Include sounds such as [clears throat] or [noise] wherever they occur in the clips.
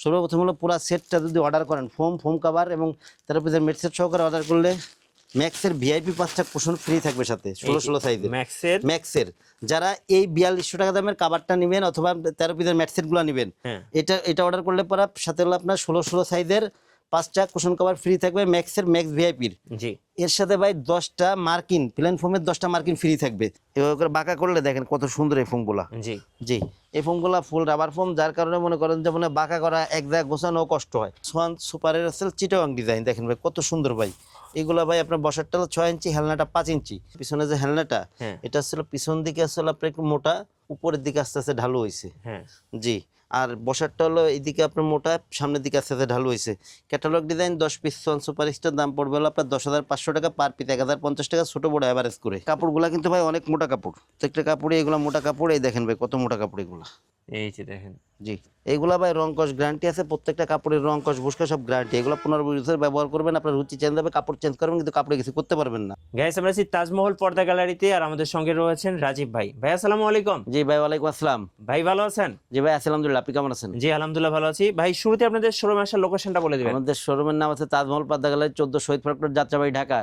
সর্বপ্রথম হলো পুরো সেটটা যদি অর্ডার করেন ফোম ফোম কাভার এবং তারপর পিসের মেট সেট সহকারে অর্ডার করলে ম্যাক্সের ভিআইপি পাঁচটা কুশন ফ্রি থাকবে সাথে ষোলো ষোলো সাইজের ম্যাক্সের ম্যাক্সের যারা এই বিয়াল্লিশশো টাকা দামের কাভারটা নেবেন অথবা তেরো পিসের ম্যাটসেটগুলো নেবেন হ্যাঁ। এটা এটা অর্ডার করলে পরে সাথে হলো আপনার ষোলো ষোলো সাইজের পাঁচটা কুশন কভার ফ্রি থাকবে ম্যাক্সের ম্যাক্স ভিআইপির জি। এর সাথে ভাই দশটা মার্কিন প্লেন ফোমের দশটা মার্কিন ফ্রি থাকবে। এভাবে করে বাঁকা করলে দেখেন কত সুন্দর এই ফোমগুলা জি। জি এই ফোমগুলা ফুল রাবার ফোম যার কারণে মনে করেন যে মানে বাঁকা করা এক জায়গায় গোছানো কষ্ট হয়। সোয়ান সুপারের আছে চিটাং ডিজাইন দেখেন ভাই কত সুন্দর ভাই। এগুলা ভাই আপনার বসারটা ছয় ইঞ্চি হেলনাটা পাঁচ ইঞ্চি। পিছনে যে হেলনাটা হ্যাঁ। এটা আসলে পিছন দিকে আসলে আপনার একটু মোটা উপরের দিকে আস্তে আস্তে ঢালু হয়েছে হ্যাঁ। জি। আর বসারটা হলো এইদিকে আপনার মোটা সামনের দিকে আস্তে আস্তে ঢালু হয়েছে ক্যাটালগ ডিজাইন দশ পিস সন সুপার স্টার দাম পড়বে হলো আপনার দশ হাজার পাঁচশো টাকা পার পিস এক হাজার পঞ্চাশ টাকা ছোটো বড় অ্যাভারেজ করে। কাপড়গুলো কিন্তু ভাই অনেক মোটা কাপড়। প্রত্যেকটা কাপড়ে এগুলো মোটা কাপড় এই দেখেন ভাই কত মোটা কাপড় এগুলো। এই যে দেখেন। জি এইগুলা ভাই রং কস গ্যারান্টি আছে প্রত্যেকটা কাপড়ের রং কস বুসকা সব গ্যারান্টি এগুলো পনেরো বছর ব্যবহার করবেন আপনার রুচি চেঞ্জ হবে কাপড় চেঞ্জ করবেন কিন্তু কাপড়ে কিছু করতে পারবেন না। গাইস আমরা আছি তাজমহল পর্দা গ্যালারিতে আর আমাদের সঙ্গে রয়েছেন রাজীব ভাই। ভাই আসসালামু আলাইকুম। জি ভাই ওয়ালাইকুম আসসালাম। ভাই ভালো আছেন? জি ভাই আলহামদুলিল্লাহ। আপনি কেমন আছেন? জি আলহামদুলিল্লাহ ভালো আছি। ভাই শুরুতে আপনাদের শোরুম আসার লোকেশনটা বলে দিবেন। আমাদের শোরুমের নাম আছে তাজমহল পাদ্দাগালের চোদ্দ শহীদ ফরক যাত্রাবাড়ি ঢাকা।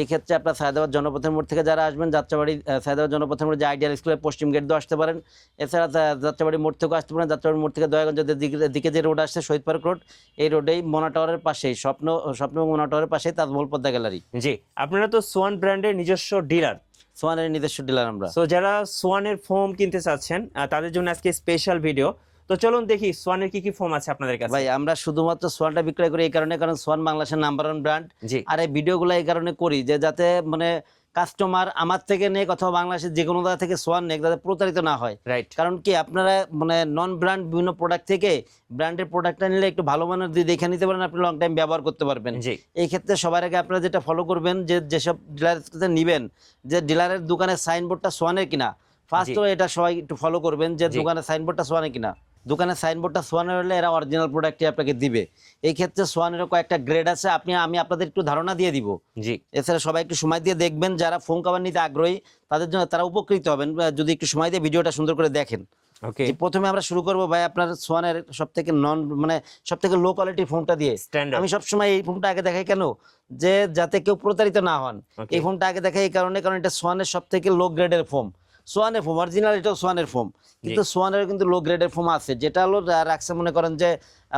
এই ক্ষেত্রে আপনার সায়দাবাদ জনপথের মোড় থেকে যারা আসবেন যাত্রাবাড়ি সায়দাবাদ জনপথের মোড় যে আইডিয়াল স্কুলের পশ্চিম গেট দিয়ে আসতে পারেন। এছাড়া যাত্রাবাড়ি মোড় থেকেও আসতে পারেন। যাত্রাবাড়ি মোড় থেকে দয়াগঞ্জের দিকে দিকে যে রোড আসছে শহীদ পার্ক রোড এই রোডেই মোনা টাওয়ারের পাশেই স্বপ্ন স্বপ্ন এবং মোনা টাওয়ারের পাশেই তাজমহল পদ্মা গ্যালারি জি আপনারা তো সোয়ান ব্র্যান্ডের নিজস্ব ডিলার সোয়ানের নিজস্ব ডিলার আমরা। তো যারা সোয়ানের ফোম কিনতে চাচ্ছেন তাদের জন্য আজকে স্পেশাল ভিডিও তো চলুন দেখি সোয়ানের কি কি ফোম আছে আপনাদের কাছে? ভাই আমরা শুধুমাত্র সোয়ানটা বিক্রয় করি এই কারণে কারণ সোয়ান বাংলাদেশের নাম্বার ওয়ান ব্র্যান্ড আর এই ভিডিওগুলো এই কারণে করি যে যাতে মানে কাস্টমার আমার থেকে নেক অথবা বাংলাদেশের যে কোনো জায়গা থেকে সোয়ান নেক যাতে প্রতারিত না হয়। রাইট কারণ কি আপনারা মানে নন ব্র্যান্ড বিভিন্ন প্রোডাক্ট থেকে ব্র্যান্ডের প্রোডাক্টটা নিলে একটু ভালো মানের দিয়ে দেখে নিতে পারেন আপনি লং টাইম ব্যবহার করতে পারবেন। জি। এই ক্ষেত্রে সবার আগে আপনারা যেটা ফলো করবেন যে যেসব ডিলার নেবেন যে ডিলারের দোকানের সাইনবোর্ডটা সোয়ানের কিনা। ফার্স্ট। এটা সবাই একটু ফলো করবেন যে। দোকানের সাইনবোর্ডটা সোয়ানের কিনা। দোকানের সাইনবোর্ডটা সোয়ানের হলে এরা অরিজিনাল প্রোডাক্টই আপনাকে দিবে। এই ক্ষেত্রে সোয়ানেরও কয়েকটা গ্রেড আছে আপনি আমি আপনাদের একটু ধারণা দিয়ে দিব। জি। এছাড়া সবাই একটু সময় দিয়ে দেখবেন যারা ফোন কাভার নিতে আগ্রহী তাদের জন্য তারা উপকৃত হবেন। যদি একটু সময় দিয়ে ভিডিওটা সুন্দর করে দেখেন। ওকে প্রথমে আমরা শুরু করব ভাই আপনার সোয়ানের সব থেকে নন মানে সব থেকে লো কোয়ালিটির ফোনটা দিয়ে আমি সবসময় এই ফোনটা আগে দেখাই কেন? যে যাতে কেউ প্রতারিত না হন। এই ফোনটা আগে দেখাই এই কারণে কারণ এটা সোয়ানের সব থেকে লো গ্রেডের ফোম সোয়ানের ফোম অরিজিনাল এটাও সোয়ানের ফোম। কিন্তু সোয়ানের কিন্তু লো গ্রেডের ফোম আছে যেটা হলো রাখছে মনে করেন যে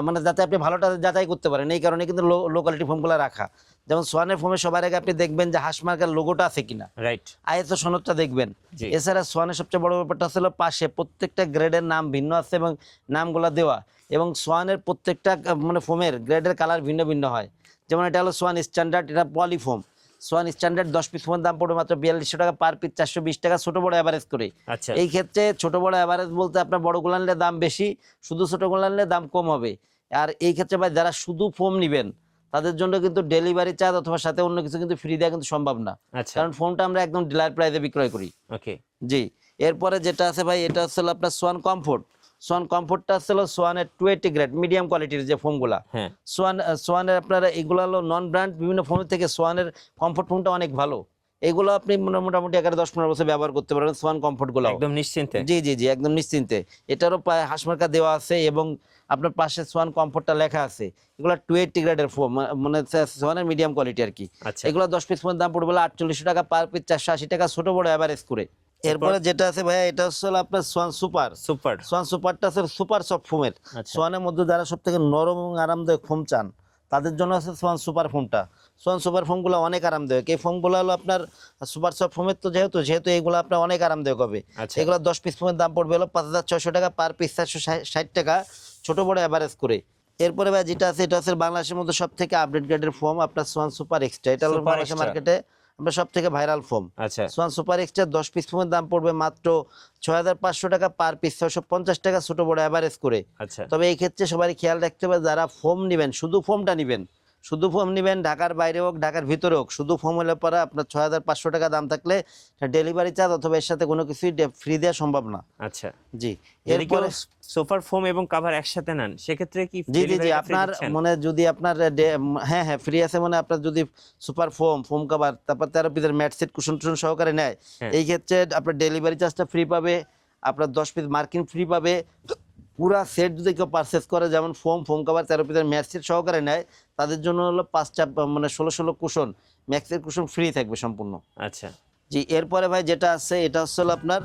মানে যাতে আপনি ভালোটা যাচাই করতে পারেন এই কারণে কিন্তু লো কোয়ালিটি ফোমগুলো রাখা। যেমন সোয়ানের ফোমে সবার আগে আপনি দেখবেন যে হাঁস মার্কার লোগোটা আছে কিনা। রাইট আইএসও সনদটা দেখবেন। এছাড়া সোয়ানের সবচেয়ে বড় ব্যাপারটা হলো পাশে প্রত্যেকটা গ্রেডের নাম ভিন্ন আছে এবং নামগুলো দেওয়া। এবং সোয়ানের প্রত্যেকটা মানে ফোমের গ্রেডের কালার ভিন্ন ভিন্ন হয়। যেমন এটা হলো সোয়ান স্ট্যান্ডার্ড এটা পলিফোম সোয়ান স্ট্যান্ডার্ড দশ পিস ফোমের দাম পড়বে মাত্র বিয়াল্লিশশো টাকা পার পিস চারশো বিশ টাকা ছোটো বড় অ্যাভারেজ করে। আচ্ছা। এই ক্ষেত্রে ছোট বড় অ্যাভারেজ বলতে আপনার বড় বড়গুলো নিলে দাম বেশি শুধু ছোট ছোটগুলো নিলে দাম কম হবে। আর এই ক্ষেত্রে ভাই যারা শুধু ফোম নেবেন তাদের জন্য কিন্তু ডেলিভারি চার্জ অথবা সাথে অন্য কিছু কিন্তু ফ্রি দেওয়া কিন্তু সম্ভব না। আচ্ছা। কারণ ফোনটা আমরা একদম ডিলার প্রাইসে বিক্রয় করি। ওকে। জি। এরপরে যেটা আছে ভাই এটা হচ্ছে আপনার সোয়ান কমফোর্ট। সোয়ান কমফোর্টটা হলো সোয়ানের টু এইটি গ্রেড মিডিয়াম কোয়ালিটির যে ফোনগুলা। হ্যাঁ। সোয়ান সোয়ানের আপনার এগুলো হলো নন ব্র্যান্ড বিভিন্ন ফোনের থেকে সোয়ানের কমফোর্ট ফোনটা অনেক ভালো। এগুলো আপনি মোটামুটি এগারো দশ পনেরো বছর ব্যবহার করতে পারেন সোয়ান কমফোর্টগুলো একদম নিশ্চিন্তে। জি জি জি একদম নিশ্চিন্তে। এটারও পায়ে হাসমার্কা দেওয়া আছে এবং আপনার পাশে সোয়ান কমফোর্টটা লেখা আছে। এগুলো টু এইটি গ্রেডের ফোন মানে সোয়ানের মিডিয়াম কোয়ালিটি আর কি। আচ্ছা। এগুলো দশ পিস ফোনের দাম পড়বে আটচল্লিশশো টাকা পার পিস চারশো আশি টাকা ছোট বড় অ্যাভারেজ করে। এরপরে যেটা আছে ভাইয়া এটা হচ্ছে আপনার সোয়ান সুপার সুপার সোয়ান সুপারটা আছে সুপার সফট ফোমের সোয়ানের মধ্যে যারা সব থেকে নরম এবং আরামদায়ক ফোম চান তাদের জন্য আছে সোয়ান সুপার ফোমটা সোয়ান সুপার ফোমগুলো অনেক আরামদায়ক। এই ফোমগুলো হলো আপনার সুপার সফট ফোমের তো যেহেতু যেহেতু এগুলো আপনার অনেক আরামদায়ক হবে। আচ্ছা। এগুলো দশ পিস ফোমের দাম পড়বে হলো পাঁচ হাজার ছয়শো টাকা পার পিস চারশো ষাট টাকা ছোট বড় অ্যাভারেজ করে। এরপরে ভাই যেটা আছে এটা আছে বাংলাদেশের মধ্যে সব থেকে আপডেট গ্রেডের ফোম আপনার সোয়ান সুপার এক্সট্রা এটা হলো বাংলাদেশের মার্কেটে আপনার সব থেকে ভাইরাল ফোম। আচ্ছা। সোয়ান সুপার এক্সট্রা দশ পিস ফোমের দাম পড়বে মাত্র ছয় হাজার পাঁচশো টাকা পার পিস ছয়শো পঞ্চাশ টাকা ছোট বড় অ্যাভারেজ করে। আচ্ছা। তবে এই ক্ষেত্রে সবাই খেয়াল রাখতে হবে যারা ফোম নেবেন শুধু ফোমটা নেবেন। শুধু ফোম নেবেন ঢাকার বাইরে হোক ঢাকার ভিতরে হোক শুধু ফোম হলে পরে আপনার ছয় হাজার পাঁচশো টাকা দাম থাকলে ডেলিভারি চার্জ অথবা এর সাথে কোনো কিছুই ফ্রি দেওয়া সম্ভব না আচ্ছা জি এরপরে সোফার ফোম এবং কভার একসাথে নেন সেক্ষেত্রে কি জি জি জি আপনার? মানে যদি আপনার হ্যাঁ হ্যাঁ ফ্রি আছে মানে আপনার যদি সুপার ফোম ফোম কাভার তারপর তেরো পিসের ম্যাট সেট কুশন টুশন সহকারে নেয় হ্যাঁ। এই ক্ষেত্রে আপনার ডেলিভারি চার্জটা ফ্রি পাবে আপনার দশ পিস মার্কিন ফ্রি পাবে পুরা সেট যদি কেউ পারচেস করে যেমন ফোম ফোম কাভার তেরো পিসের ম্যাক্সের সহকারে নেয় তাদের জন্য হলো পাঁচটা মানে ষোলো ষোলো কুশন ম্যাক্সের কুশন ফ্রি থাকবে সম্পূর্ণ। আচ্ছা। জি এরপরে ভাই যেটা আছে এটা হচ্ছে হলো আপনার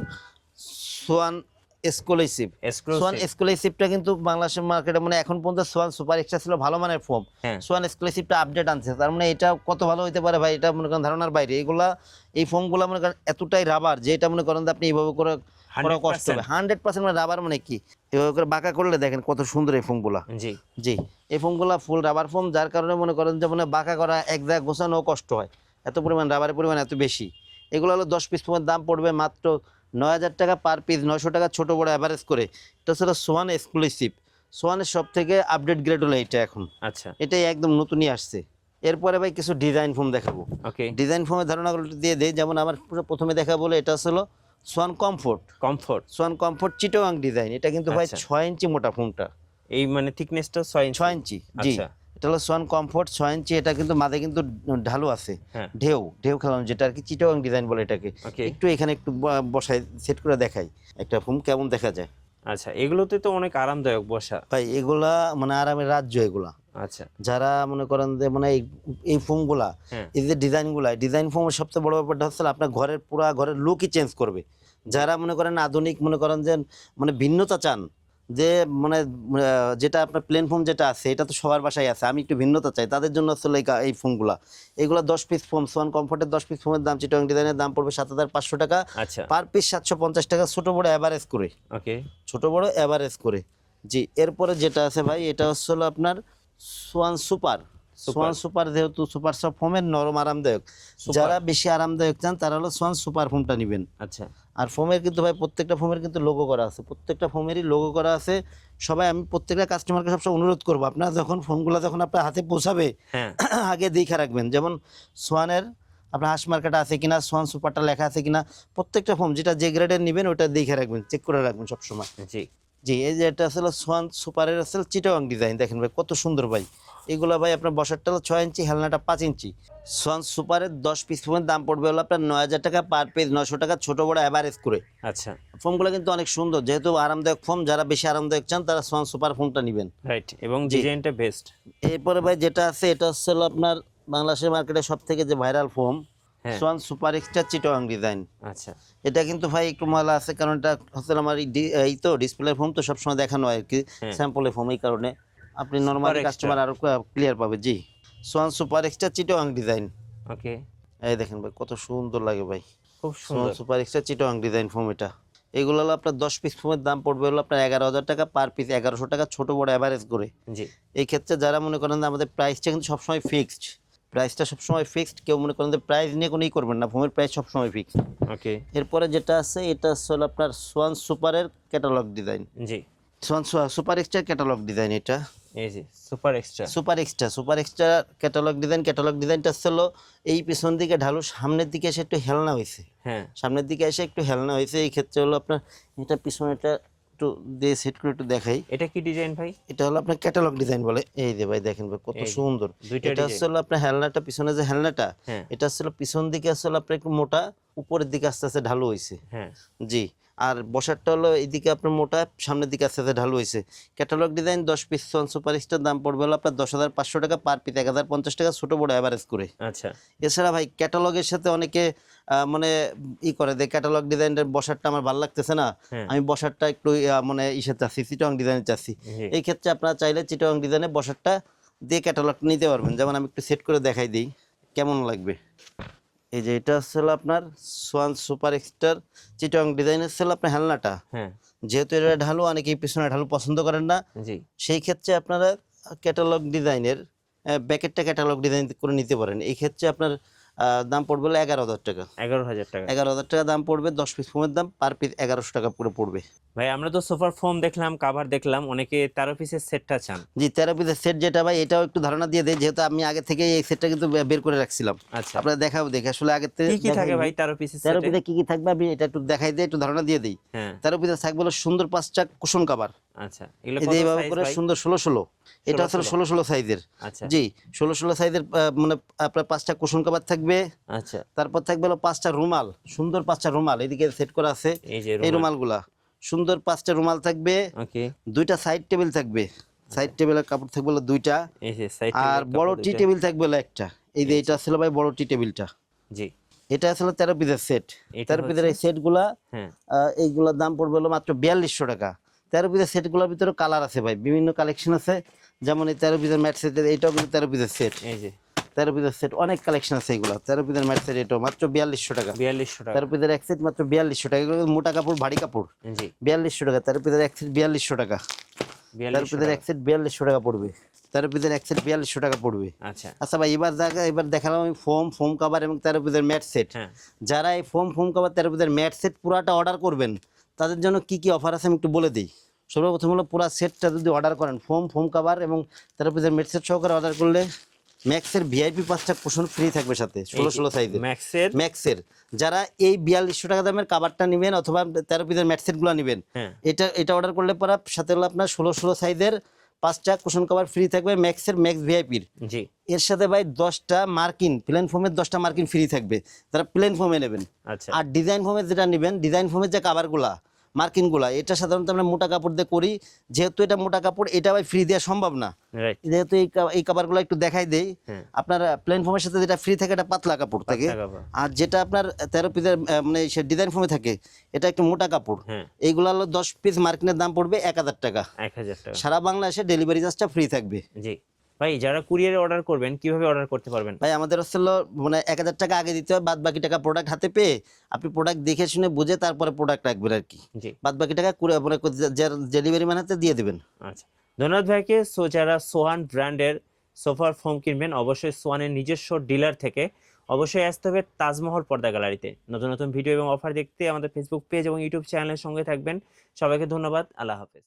সোয়ান এক্সক্লুসিভ সোয়ান এক্সক্লুসিভ এক্সক্লুসিভটা কিন্তু বাংলাদেশের মার্কেটে মানে এখন পর্যন্ত সোয়ান সুপার এক্সট্রা ছিল ভালো মানের হ্যাঁ। সোয়ান এক্সক্লুসিভটা আপডেট আনছে। তার মানে এটা কত ভালো হইতে পারে ভাই এটা মনে করেন ধারণার বাইরে। এগুলা এই ফোমগুলো মনে করেন এতটাই রাবার যে এটা মনে করেন আপনি এইভাবে করে করা কষ্ট হবে হান্ড্রেড পার্সেন্ট মানে রাবার মানে কি? এভাবে করে বাঁকা করলে দেখেন কত সুন্দর এই ফোমগুলা জি। জি এই ফোমগুলা ফুল রাবার ফোম যার কারণে মনে করেন যে মানে বাঁকা করা এক জায়গায় গোছানো কষ্ট হয়। এত পরিমাণ রাবারের পরিমাণ এত বেশি। এগুলো হলো দশ পিস ফোমের দাম পড়বে মাত্র নয় হাজার টাকা পার পিস নয়শো টাকা ছোট বড় অ্যাভারেজ করে। এটা হচ্ছে সোয়ান এক্সক্লুসিভ সোয়ানের সব থেকে আপডেট গ্রেড হলো এটা এখন। আচ্ছা। এটাই একদম নতুনই আসছে। এরপরে ভাই কিছু ডিজাইন ফোম দেখাবো। ওকে ডিজাইন ফোমের ধারণাগুলো দিয়ে দেই। যেমন আমার প্রথমে দেখা বলে এটা হলো Swan comfort. Comfort. Swan comfort Chittagong design. এটা কিন্তু ভাই আচ্ছা। ছয় ইঞ্চি মোটা ফোনটা। এই মানে থিকনেসটা ছয় ইঞ্চি? ছয় ইঞ্চি জি। আচ্ছা। এটা হলো সোয়ান কমফোর্ট ছয় ইঞ্চি। এটা কিন্তু মাঝে কিন্তু ঢালু আছে। হ্যাঁ। ঢেউ ঢেউ খেলানো যেটা আর কি চিটোয়াং ডিজাইন বলে এটাকে। একটু এখানে একটু বসায় বসাই সেট করে দেখাই। একটা ফোন কেমন দেখা যায়? আচ্ছা এগুলোতে তো অনেক আরামদায়ক বসা। ভাই এগুলা মানে আরামের রাজ্য এগুলা। আচ্ছা। যারা মনে করেন যে মানে এই- এই ফোমগুলা হ্যাঁ। এই যে ডিজাইনগুলা ডিজাইন ফোমের সবচেয়ে বড় ব্যাপারটা হচ্ছে আপনার ঘরের পুরা ঘরের লুকই চেঞ্জ করবে। যারা মনে করেন আধুনিক মনে করেন যে মানে ভিন্নতা চান যে মানে যেটা আপনার প্লেন ফোম যেটা আছে এটা তো সবার বাসায় আছে আমি একটু ভিন্নতা চাই তাদের জন্য আসলে এই ফোমগুলা এগুলো দশ পিস ফোম সোয়ান কমফোর্টের দশ পিস ফোমের দাম চিটং ডিজাইনের দাম পড়বে সাত হাজার পাঁচশো টাকা। আচ্ছা। পার পিস সাতশো পঞ্চাশ টাকা ছোটো বড় অ্যাভারেজ করে। ওকে। ছোট বড় অ্যাভারেজ করে। জি এরপরে যেটা আছে ভাই এটা হচ্ছে আপনার সোয়ান সুপার সোয়ান সুপার যেহেতু সুপার সব ফোমের নরম আরামদায়ক। যারা বেশি আরামদায়ক চান তারা হলো সোয়ান সুপার ফোমটা নেবেন। আচ্ছা। আর ফোমের কিন্তু ভাই প্রত্যেকটা ফোমের কিন্তু লোগো করা আছে। প্রত্যেকটা ফোমেরই লোগো করা আছে। সবাই আমি প্রত্যেকটা কাস্টমারকে সবসময় অনুরোধ করব আপনারা যখন ফোনগুলো যখন আপনার হাতে পৌঁছাবে হ্যাঁ। [clears throat] আগে দেখে রাখবেন। যেমন সোয়ানের আপনার হাঁস মার্কেট আছে কিনা সোয়ান সুপারটা লেখা আছে কিনা প্রত্যেকটা ফোম যেটা যে গ্রেডের নেবেন ওটা দেখে রাখবেন চেক করে রাখবেন সবসময়। জি। জি এই যে এটা আসলে সোয়ান সুপারের আসলে চিটাগাং ডিজাইন দেখেন ভাই কত সুন্দর ভাই। এগুলো ভাই আপনার বসারটা হলো ছয় ইঞ্চি হেলনাটা পাঁচ ইঞ্চি। সোয়ান সুপারের দশ পিস ফোমের দাম পড়বে হলো আপনার নয় হাজার টাকা পার পিস নশো টাকা ছোট বড় অ্যাভারেজ করে। আচ্ছা। ফোমগুলো কিন্তু অনেক সুন্দর যেহেতু আরামদায়ক ফোম যারা বেশি আরামদায়ক চান তারা সোয়ান সুপার ফোমটা নেবেন। রাইট এবং ডিজাইনটা বেস্ট এরপরে ভাই যেটা আছে এটা হচ্ছে হলো আপনার বাংলাদেশের মার্কেটে সব থেকে যে ভাইরাল ফোম হ্যাঁ। Swan super extra Chittagong design আচ্ছা। এটা কিন্তু ভাই একটু ময়লা আছে কারণ এটা হচ্ছে আমার এই তো ডিসপ্লে ফোম তো সবসময় দেখানো হয় আর কি। স্যাম্পলের ফোম এই কারণে। আপনি নর্মালি। কাস্টমার আরও ক্লিয়ার পাবে জি। Swan super extra Chittagong design okay এই দেখেন ভাই কত সুন্দর লাগে ভাই। খুব সোয়ান সুন্দর। Super extra Chittagong design foam এটা। এগুলো হলো আপনার দশ পিস ফোমের দাম পড়বে হলো আপনার এগারো হাজার টাকা পার পিস এগারোশো টাকা ছোট বড় অ্যাভারেজ করে। জি। এই ক্ষেত্রে যারা মনে করেন যে আমাদের প্রাইসটা কিন্তু সবসময় ফিক্সড প্রাইসটা সবসময় ফিক্সড কেউ মনে করেন যে প্রাইস নিয়ে কোনো ই করবেন না ফোমের প্রাইস সবসময় ফিক্সড ওকে এরপরে যেটা আছে এটা হচ্ছে হলো আপনার সোয়ান সুপারের ক্যাটালগ ডিজাইন জি। Swan super extra catalogue design এটা। এই যে super extra super extra super extra catalogue design catalogue ডিজাইনটা ছিল এই পিছন দিকে ঢালু সামনের দিকে এসে একটু হেলনা হয়েছে হ্যাঁ। সামনের দিকে এসে একটু হেলনা হয়েছে এই ক্ষেত্রে হলো আপনার এটা পিছনেটা একটু দিয়ে সেট করে একটু দেখাই। এটা কি ডিজাইন ভাই? এটা হলো আপনার ক্যাটালগ ডিজাইন বলে। এই যে ভাই দেখেন ভাই কত সুন্দর। এটা হচ্ছে আপনার হেলনাটা পিছনে যে হেলনাটা হ্যাঁ। এটা হচ্ছে পিছন দিকে আসলে আপনার একটু মোটা উপরের দিকে আস্তে আস্তে ঢালু হয়েছে হ্যাঁ। জি। আর বসারটা হলো এইদিকে আপনার মোটা সামনের দিকে আস্তে আস্তে ঢালু হয়েছে। ক্যাটালগ ডিজাইন দশ পিস সোয়ান সুপার স্টার দাম পড়বে হলো আপনার দশ হাজার পাঁচশো টাকা পার পিস এক হাজার পঞ্চাশ টাকা ছোটো বড় অ্যাভারেজ করে। আচ্ছা। এছাড়া ভাই ক্যাটালগের সাথে অনেকে আহ, মানে ই করে দেয় ক্যাটালগ ডিজাইনের বসারটা আমার ভালো লাগতেছে না। হ্যাঁ। আমি বসারটা একটু মানে ইসে চাচ্ছি চিটং ডিজাইনের চাচ্ছি। এই ক্ষেত্রে আপনারা চাইলে চিটং ডিজাইনের বসারটা দিয়ে ক্যাটালগ নিতে পারবেন। যেমন আমি একটু সেট করে দেখাই দিই কেমন লাগবে? এই যে এটা হচ্ছে আপনার সোয়ান সুপার এক্সটার চিটং ডিজাইনের ছিল আপনার হেলনাটা। হ্যাঁ। যেহেতু এটা ঢালু অনেকেই পিছনে ঢালু পছন্দ করেন না। জি। সেই ক্ষেত্রে আপনারা ক্যাটালগ ডিজাইনের ব্যাকেটটা ক্যাটালগ ডিজাইন করে নিতে পারেন। এই ক্ষেত্রে আপনার দাম পড়বে হলো এগারো হাজার টাকা। এগারো হাজার টাকা। এগারো হাজার টাকা দাম পড়বে দশ পিস ফোমের দাম পার পিস এগারোশো টাকা পুরো পড়বে। ভাই আমরা তো সোফার ফোম দেখলাম কাভার দেখলাম অনেকে তেরো পিসের সেটটা চান। জি তেরো পিসের সেট যেটা ভাই এটাও একটু ধারণা দিয়ে দেয় যেহেতু আমি আগে থেকে এই সেটটা কিন্তু বের করে রাখছিলাম। আচ্ছা। আপনারা দেখাবো দেখে আসলে আগে থেকে কি কি থাকে ভাই তেরো পিসের তেরো পিসে কি কি থাকবে আমি এটা একটু দেখাই দিই একটু ধারণা দিয়ে দিই। হ্যাঁ। তেরো পিসে থাকবে হলো সুন্দর পাঁচটা কুশন কাবার আচ্ছা এগুলো এইভাবে করে সুন্দর ষোলো ষোলো। এটা 16 আসলে ষোলো। ষোলো সাইজের আচ্ছা। জি ষোলো ষোলো সাইজের মানে আপনার পাঁচটা কুশন কাবার থাকবে। আচ্ছা। তারপর থাকবে হলো পাঁচটা রুমাল সুন্দর পাঁচটা রুমাল। এদিকে সেট করা আছে এই রুমাল। রুমালগুলা। সুন্দর পাঁচটা রুমাল থাকবে। দুইটা সাইড টেবিল থাকবে। সাইড টেবিলের কাপড় থাকবে হলো দুইটা। আর বড় টি টেবিল থাকবে হলো একটা। এই যে এটা ছিল ভাই বড় টি। টেবিলটা জি। এটা আসলে তেরো পিসের সেট তেরো পিসের এই সেটগুলা হ্যাঁ। এইগুলোর দাম পড়বে হলো মাত্র বিয়াল্লিশশো টাকা। তেরো পিসের সেটগুলোর ভিতরে কালার আছে ভাই বিভিন্ন কালেকশন আছে যেমন এই তেরো পিসের ম্যাট সেট এইটাও কিন্তু তেরো পিসের সেট এই যে তেরো পিসের সেট অনেক কালেকশন আছে এগুলো তেরো পিসের ম্যাট সেট এটাও মাত্র বিয়াল্লিশশো টাকা বিয়াল্লিশশো টাকা তেরো পিসের এক সেট মাত্র বিয়াল্লিশশো টাকা এগুলো মোটা কাপড় ভারী কাপড় জি বিয়াল্লিশশো টাকা তেরো পিসের এক সেট বিয়াল্লিশশো টাকা তেরো পিসের এক সেট বিয়াল্লিশশো টাকা পড়বে তেরো পিসের এক সেট বিয়াল্লিশশো টাকা পড়বে আচ্ছা আচ্ছা ভাই এবার দেখা এবার দেখালাম আমি ফোম ফোম কাভার এবং তেরো পিসের ম্যাট সেট হ্যাঁ যারা এই ফোম ফোম কাভার তেরো পিসের ম্যাট সেট পুরাটা অর্ডার করবেন তাদের জন্য কি কি অফার আছে আমি একটু বলে দিই। সর্বপ্রথম হলো পুরো সেটটা যদি অর্ডার করেন ফোম ফোম কাভার এবং তেরো পিসের ম্যাট সেট সহকারে অর্ডার করলে ম্যাক্সের ভিআইপি পাঁচটা পোষণ ফ্রি থাকবে সাথে ষোলো ষোলো সাইজের ম্যাক্সের ম্যাক্সের যারা এই বিয়াল্লিশশো টাকা দামের কাভারটা নেবেন অথবা তেরো পিসের ম্যাটসেটগুলো নেবেন হ্যাঁ। এটা এটা অর্ডার করলে পরে সাথে হলো আপনার ষোলো ষোলো সাইজের পাঁচটা কুশন কভার ফ্রি থাকবে ম্যাক্সের ম্যাক্স ভিআইপির জি। এর সাথে ভাই দশটা মার্কিন প্লেন ফোমের দশটা মার্কিন ফ্রি থাকবে। তারা প্লেন ফোমে নেবেন। আচ্ছা। আর ডিজাইন ফোমের যেটা নেবেন ডিজাইন ফোমের যে কাভারগুলা মার্কিনগুলা এটা সাধারণত আমরা মোটা কাপড় দিয়ে করি। যেহেতু এটা মোটা কাপড় এটা ভাই ফ্রি দেওয়া সম্ভব না। যেহেতু এই কা- এই কাভারগুলো একটু দেখাই দেই। হ্যাঁ। আপনার প্লেন ফোমের সাথে যেটা ফ্রি থাকে এটা পাতলা কাপড় থাকে। আর যেটা আপনার তেরো পিসের মানে সে ডিজাইন ফর্মে থাকে এটা একটু মোটা কাপড়। হ্যাঁ। এইগুলো হলো দশ পিস মার্কিনের দাম পড়বে এক হাজার টাকা। এক হাজার টাকা। সারা বাংলাদেশে ডেলিভারি চার্জটা ফ্রি থাকবে। জি। ভাই যারা কুরিয়ারে অর্ডার করবেন কীভাবে অর্ডার করতে পারবেন? ভাই আমাদের হচ্ছে হলো মানে এক হাজার টাকা আগে দিতে হয় বাদ বাকি টাকা প্রোডাক্ট হাতে পেয়ে আপনি প্রোডাক্ট দেখে শুনে বুঝে তারপরে প্রোডাক্ট রাখবেন আর কি। বাদ বাকি টাকা মানে ডেলিভারি ম্যান হাতে দিয়ে দেবেন। আচ্ছা। ধন্যবাদ ভাইকে। সো যারা সোহান ব্র্যান্ডের সোফার ফোম কিনবেন অবশ্যই সোহানের নিজস্ব ডিলার থেকে অবশ্যই আসতে হবে তাজমহল পর্দা গ্যালারিতে। নতুন নতুন ভিডিও এবং অফার দেখতে আমাদের ফেসবুক পেজ এবং ইউটিউব চ্যানেলের সঙ্গে থাকবেন। সবাইকে ধন্যবাদ। আল্লাহ হাফেজ।